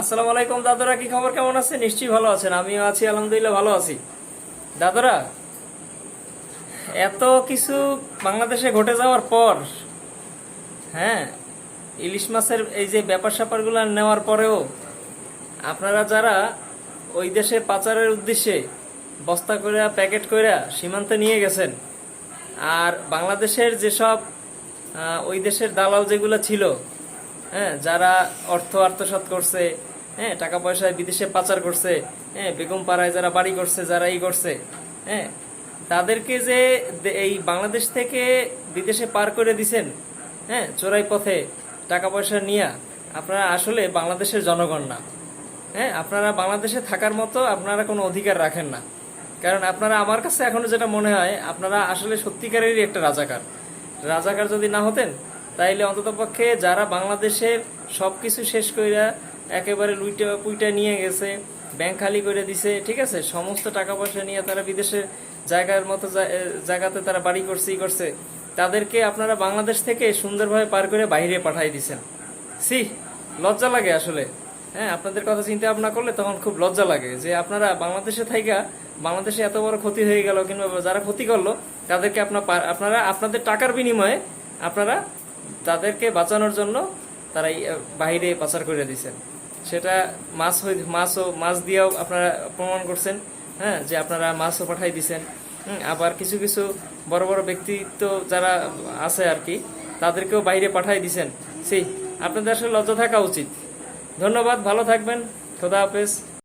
আসসালামু আলাইকুম, দাদারা, কি খবর? কেমন আছে নিশ্চয়ই ভালো আছেন। আমিও আছি, আলহামদুলিল্লাহ, ভালো আছি। দাদারা, এত কিছু বাংলাদেশে ঘটে যাওয়ার পর হ্যাঁ ইলিশ মাছের এই যে ব্যাপার স্যাপারগুলো নেওয়ার পরেও আপনারা যারা ওই দেশে পাচারের উদ্দেশ্যে বস্তা করে প্যাকেট করে সীমান্তে নিয়ে গেছেন, আর বাংলাদেশের যেসব ওই দেশের দালাল যেগুলো ছিল হ্যাঁ যারা অর্থ আত্মসাৎ করছে হ্যাঁ টাকা পয়সা বিদেশে পাচার করছে হ্যাঁ বেগম পাড়ায় যারা বাড়ি করছে, যারা এই করছে হ্যাঁ তাদেরকে যে এই বাংলাদেশ থেকে বিদেশে পার করে দিছেন হ্যাঁ চোরাই পথে টাকা পয়সা নিয়ে, আপনারা আসলে বাংলাদেশের জনগণ না। হ্যাঁ আপনারা বাংলাদেশে থাকার মতো আপনারা কোনো অধিকার রাখেন না। কারণ আপনারা আমার কাছে এখনও যেটা মনে হয়, আপনারা আসলে সত্যিকারেরই একটা রাজাকার। রাজাকার যদি না হতেন তাইলে অন্ততপক্ষে যারা বাংলাদেশের সবকিছু শেষ কইরা একেবারে লুইটা পুইটা নিয়ে গেছে, ব্যাংক খালি করে দিছে, ঠিক আছে? সমস্ত টাকা পয়সা নিয়ে তারা বিদেশের জায়গার মতো জায়গাতে তারা বাড়ি করছে, ই করছে, তাদেরকে আপনারা বাংলাদেশ থেকে সুন্দরভাবে পার করে বাইরে পাঠাই দিছেন। সি লজ্জা লাগে আসলে। হ্যাঁ আপনাদের কথা চিন্তা ভাবনা করলে তখন খুব লজ্জা লাগে যে আপনারা বাংলাদেশে থাইকা, বাংলাদেশে এত বড় ক্ষতি হয়ে গেল কিংবা যারা ক্ষতি করল, তাদেরকে আপনার আপনারা, আপনাদের টাকার বিনিময়ে আপনারা তাদেরকে বাঁচানোর জন্য তারা বাইরে পাচার করে দিয়েছেন। সেটা মাছ হই মাছও, মাছ দিয়েও আপনারা প্রমাণ করছেন হ্যাঁ যে আপনারা মাছও পাঠাই দিছেন আবার কিছু কিছু বড় বড় ব্যক্তিত্ব যারা আছে আর কি, তাদেরকেও বাইরে পাঠাই দিছেন সেই আপনাদের আসলে লজ্জা থাকা উচিত। ধন্যবাদ, ভালো থাকবেন। খোদা হাফেজ।